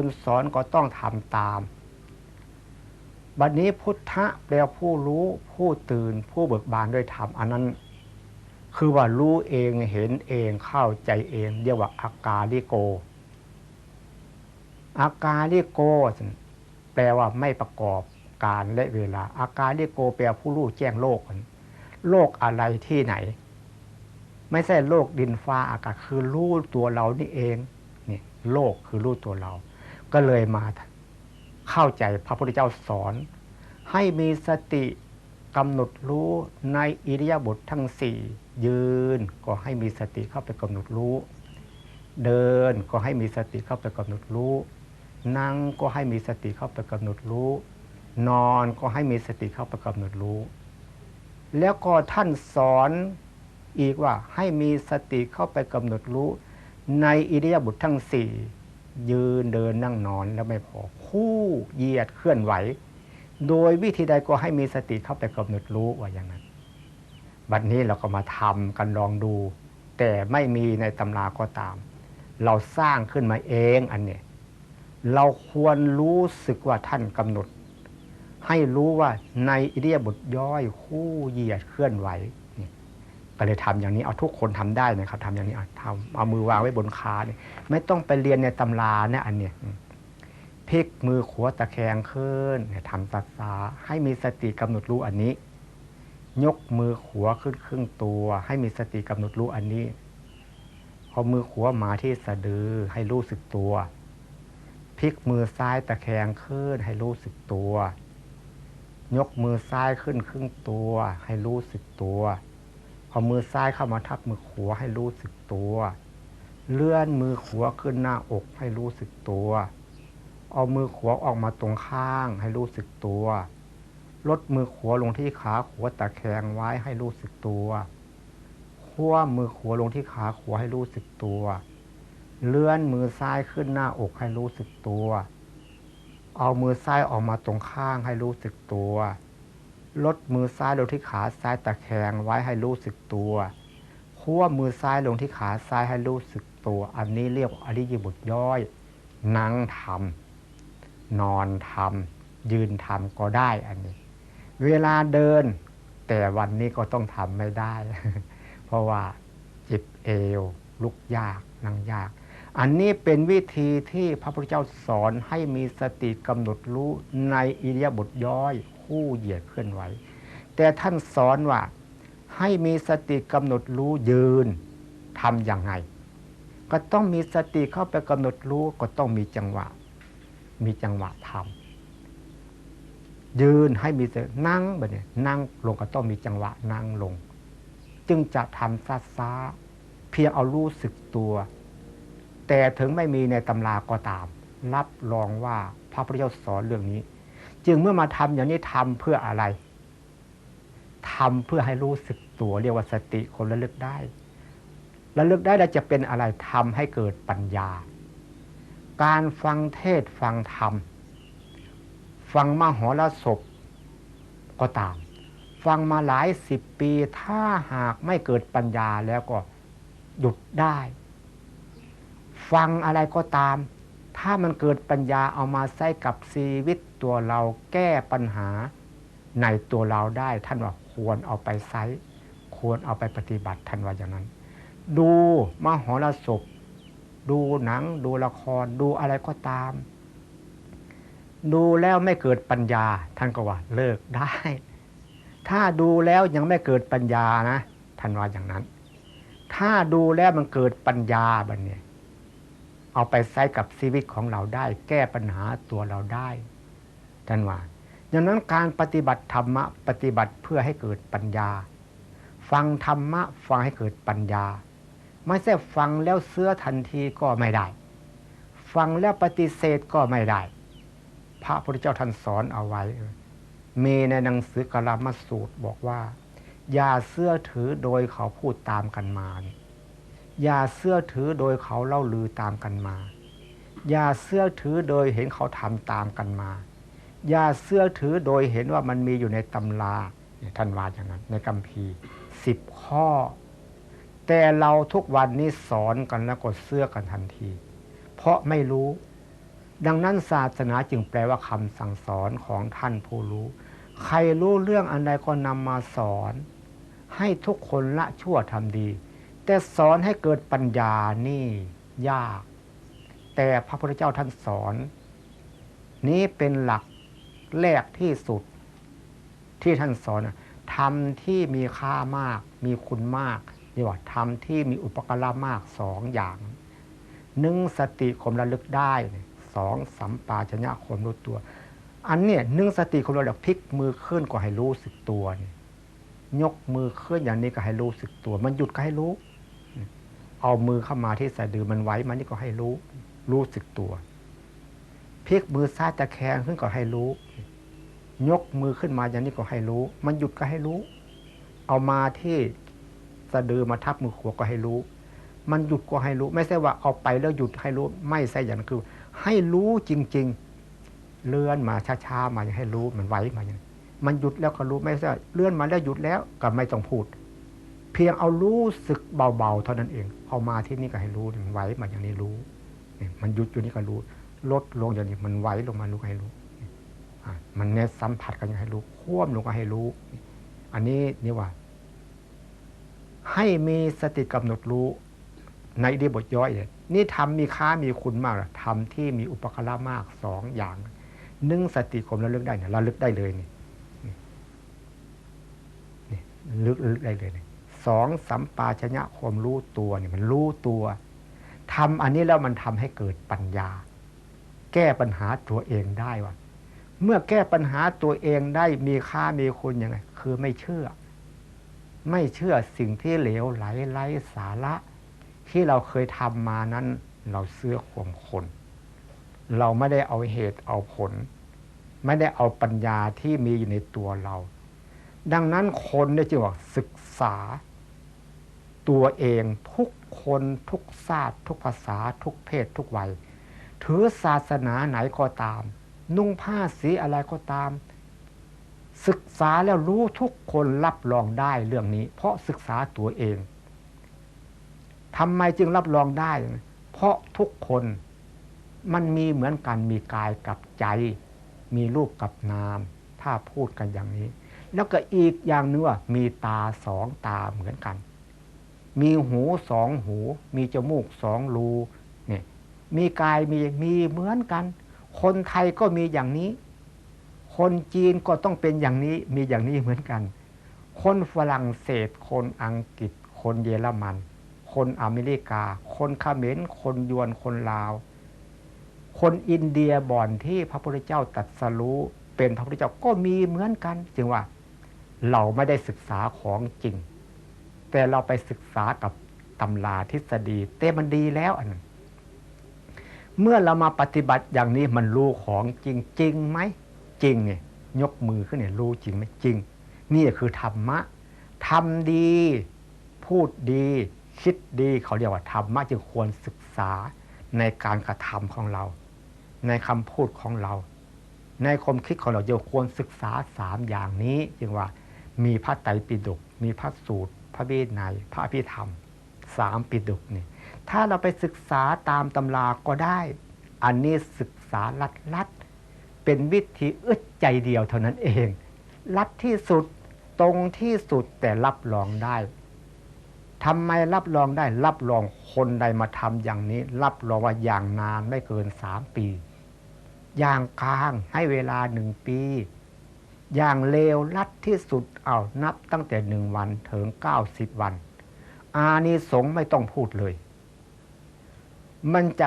คนสอนก็ต้องทำตาม บัดนี้พุทธะแปลผู้รู้ผู้ตื่นผู้เบิกบานด้วยธรรมอันนั้น คือว่ารู้เองเห็นเองเข้าใจเองเรียกว่าอากาลิโก อากาลิโก แปลว่าไม่ประกอบการและเวลา อากาลิโกแปลผู้รู้แจ้งโลก โลกอะไรที่ไหน ไม่ใช่โลกดินฟ้าอากาศคือรู้ตัวเรานี่เองนี่โลกคือรู้ตัวเรา ก็เลยมาเข้าใจพระพุทธเจ้าสอน ให้มีสติกำหนดรู้ในอิริยาบถททั้งสี่ยืนก็ให้มีสติเข้าไปกำหนดรู้ เดินก็ให้มีสติเข้าไปกำหนดรู้ นั่งก็ให้มีสติเข้าไปกำหนดรู้ นอนก็ให้มีสติเข้าไปกำหนดรู้ แล้วก็ท่านสอนอีกว่าให้มีสติเข้าไปกำหนดรู้ ในอิริยาบถททั้งสี่ ยืนเดินนั่งนอนแล้วไม่พอคู่เหยียดเคลื่อนไหว โดยวิธีใดก็ให้มีสติเข้าไปกำหนดรู้ว่าอย่างนั้นบัดนนี้เราก็มาทำกันลองดู แต่ไม่มีในตำราก็ตาม เราสร้างขึ้นมาเองอันเนี้ยเราควรรู้สึกว่าท่านกำหนด ให้รู้ว่าในอิริยบถย่อยคู่เหยียดเคลื่อนไหว ก็เลยทำอย่างนี้เอาทุกคนทำได้นะครับทำอย่างนี้เอาทำเอามือวางไว้บนขาเนี่ยไม่ต้องไปเรียนในตำราเนี่ยอันเนี้ยพลิกมือขวาตะแคงขึ้นเนี่ยทำตาซาให้มีสติกำหนดรู้อันนี้ ยกมือขวาขึ้นครึ่งตัว ให้มีสติกำหนดรู้อันนี้เอมือขวามาที่สะดือให้รู้สึกตัวพลิกมือซ้ายตะแคงขึ้นให้รู้สึกตัว ยกมือซ้ายขึ้นครึ่งตัว ให้รู้สึกตัว เอามือซ้ายเข้ามาทับมือขวาให้รู้สึกตัว เลื่อนมือขวาขึ้นหน้าอกให้รู้สึกตัว เอามือขวาออกมาตรงข้างให้รู้สึกตัว ลดมือขวาลงที่ขาขวาตะแคงไว้ให้รู้สึกตัวขั้วมือขวาลงที่ขาขวาให้รู้สึกตัว เลื่อนมือซ้ายขึ้นหน้าอกให้รู้สึกตัว เอามือซ้ายออกมาตรงข้างให้รู้สึกตัว ลดมือซ้ายลงที่ขาซ้ายตะแคงไว้ให้รู้สึกตัวขั้วมือซ้ายลงที่ขาซ้ายให้รู้สึกตัว อันนี้เรียกว่าอริยบทย่อย นั่งทำนอนทำยืนทำก็ได้อันนี้ เวลาเดิน แต่วันนี้ก็ต้องทำไม่ได้ เพราะว่าจิบเอว ลุกยากนั่งยาก อันนี้เป็นวิธีที่พระพุทธเจ้าสอนให้มีสติกำหนดรู้ในอิริยาบถย่อย คู่เหยียดเคลื่อนไหว แต่ท่านสอนว่าให้มีสติกำหนดรู้ยืนทำอย่างไง ก็ต้องมีสติเข้าไปกำหนดรู้ก็ต้องมีจังหวะ มีจังหวะทำยืนให้มีสตินั่งแบบนี้นั่งลงก็ต้องมีจังหวะนั่งลง จึงจะทำซาซาเพียงเอารู้สึกตัว แต่ถึงไม่มีในตำราก็ตาม รับรองว่าพระพุทธเจ้าสอนเรื่องนี้ จึงเมื่อมาทำอย่างนี้ทำเพื่ออะไรทำเพื่อให้รู้สึกตัวเรียกว่าสติคนระลึกได้ระลึกได้แล้วจะเป็นอะไรทำให้เกิดปัญญา การฟังเทศฟังธรรม ฟังมหรสพก็ตาม ฟังมาหลายสิบปีถ้าหากไม่เกิดปัญญาแล้วก็หยุดได้ ฟังอะไรก็ตาม ถ้ามันเกิดปัญญาเอามาใช้กับชีวิตตัวเราแก้ปัญหาในตัวเราได้ท่านว่าควรเอาไปใช้ควรเอาไปปฏิบัติท่านว่าอย่างนั้น ดูมหรสพดูหนัง ดูละครดูอะไรก็ตาม ดูแล้วไม่เกิดปัญญาท่านก็ว่าเลิกได้ ถ้าดูแล้วยังไม่เกิดปัญญานะท่านว่าอย่างนั้น ถ้าดูแล้วมันเกิดปัญญาบันเนี่ย เอาไปใช้กับชีวิตของเราได้ แก้ปัญหาตัวเราได้ท่านว่าดังนั้นการปฏิบัติธรรมะปฏิบัติเพื่อให้เกิดปัญญา ฟังธรรมะฟังให้เกิดปัญญา ไม่ใช่ฟังแล้วเสื้อทันทีก็ไม่ได้ ฟังแล้วปฏิเสธก็ไม่ได้ พระพุทธเจ้าท่านสอนเอาไว้ มีในหนังสือกลามสูตรบอกว่า อย่าเสื้อถือโดยเขาพูดตามกันมา อย่าเสื้อถือโดยเขาเล่าลือตามกันมา อย่าเสื้อถือโดยเห็นเขาทำตามกันมา อย่าเสื้อถือโดยเห็นว่ามันมีอยู่ในตำราท่านว่าอย่างนั้น ในกัมพีสิบข้อ แต่เราทุกวันนี้สอนกันแล้วก็เสื้อกันทันที เพราะไม่รู้ ดังนั้นศาสนาจึงแปลว่าคำสั่งสอนของท่านผู้รู้ ใครรู้เรื่องอันใดก็นำมาสอน ให้ทุกคนละชั่วทำดี แต่สอนให้เกิดปัญญานี่ยาก แต่พระพุทธเจ้าท่านสอน นี้เป็นหลักแรกที่สุด ที่ท่านสอนทำที่มีค่ามาก มีคุณมากนี่ว่าทำที่มีอุปการะมากสองอย่างหนึ่งสติคมระลึกได้สองสัมปาชัญะคมรู้ตัว อันเนี่ยหนึ่งสติคมระลึกพลิกมือขึ้นก็ให้รู้สึกตัวยยกมือขึ้นอย่างนี้ก็ให้รู้สึกตัว มันหยุดก็ให้รู้ เอามือเข้ามาที่สะดือมันไว้มันนี่ก็ให้รู้ รู้สึกตัวพลิกมือซ้ายตะแคงขึ้นก็ให้รู้ ยกมือขึ้นมาอย่างนี้ก็ให้รู้ มันหยุดก็ให้รู้ เอามาที่สะดือมาทับมือขวาก็ให้รู้ มันหยุดก็ให้รู้ ไม่ใช่ว่าเอาไปแล้วหยุดให้รู้ ไม่ใช่อย่างนั้นคือ ให้รู้จริง ๆ เลื่อนมาช้าๆมาอย่างให้รู้มันไหวมาอย่างมันหยุดแล้วก็รู้ไม่ใช่เลื่อนมาแล้วหยุดแล้วก็ไม่ต้องพูด พียงเอารู้สึกเบาๆเท่านั้นเอง เอามาที่นี่ก็ให้รู้มันไหวมาอย่างนี้รู้เนี่ยมันหยุดอยู่นี่ก็รู้ ลดลงอย่างนี้มันไหวลงมารู้ก็ให้รู้มันเนี่ยสัมผัสกันอย่างให้รู้ควบลงก็ให้รู้ อันนี้นี่ว่า ให้มีสติกำหนดรู้ ในดีบทย่อยเนี่ยนี่ทำมีค่ามีคุณมากนะทำที่มีอุปการะมากสองอย่างหนึ่งสติคมระลึกได้เนี่ยระลึกได้เลยนี่นี่ลึกลึกได้เลยนี่ สองสัมปาชญะความรู้ตัวเนี่ยมันรู้ตัวทำอันนี้แล้วมันทำให้เกิดปัญญา แก้ปัญหาตัวเองได้ว่าเมื่อแก้ปัญหาตัวเองได้มีค่ามีคุณยังไง คือไม่เชื่อ ไม่เชื่อสิ่งที่เหลวไหลไร้สาระ ที่เราเคยทำมานั้น เราเสื้อข่มคน เราไม่ได้เอาเหตุเอาผล ไม่ได้เอาปัญญาที่มีอยู่ในตัวเรา ดังนั้นคนเนี่ยจึงว่าศึกษา ตัวเองทุกคนทุกศาตร์ทุกภาษา ทุกเพศ ทุกวัย ถือศาสนาไหนก็ตาม นุ่งผ้าสีอะไรก็ตาม ศึกษาแล้วรู้ทุกคนรับรองได้เรื่องนี้ เพราะศึกษาตัวเองทำไมจึงรับรองได้ เพราะทุกคนมันมีเหมือนกันมีกายกับใจ มีรูปกับนาม ถ้าพูดกันอย่างนี้ แล้วก็อีกอย่างนึงว่ามีตาสองตาเหมือนกัน มีหูสองหู มีจมูกสองรูเนี่ยมีกายมีมีเหมือนกัน คนไทยก็มีอย่างนี้ คนจีนก็ต้องเป็นอย่างนี้มีอย่างนี้เหมือนกัน คนฝรั่งเศส คนอังกฤษ คนเยอรมัน คนอเมริกา คนคาเมรคนยวนคนลาว คนอินเดียบ่อนที่พระพุทธเจ้าตรัสรู้เป็นพระพุทธเจ้าก็มีเหมือนกัน จึงว่าเราไม่ได้ศึกษาของจริง แต่เราไปศึกษากับตำราทฤษฎีแต่มันดีแล้วอันนั้นเมื่อเรามาปฏิบัติอย่างนี้มันรู้ของจริงจริงไหมจริงเนี่ยยกมือขึ้นเนี่ยรู้จริงไหมจริง นี่คือธรรมะทำดี พูดดี คิดดีเขาเรียกว่าธรรมะจึงควรศึกษาในการกระทำของเรา ในคำพูดของเรา ในความคิดของเราจะควรศึกษาสามอย่างนี้ จึงว่ามีพระไตรปิฎกมีพระสูตร พระวินัยพระอภิธรรมสามปิฎกนี่ถ้าเราไปศึกษาตามตำราก็ได้ อันนี้ศึกษาลัดลัดๆเป็นวิธีอึดใจเดียวเท่านั้นเอง ลัดที่สุดตรงที่สุดแต่รับรองได้ทำไมรับรองได้รับรองคนใดมาทำอย่างนี้ รับรองว่าอย่างนานไม่เกินสามปี อย่างกลางให้เวลาหนึ่งปี อย่างเลวลัดที่สุดเอานับตั้งแต่หนึ่งวันถึงเก้าสิบวัน อานิสงส์ไม่ต้องพูดเลย มันจะ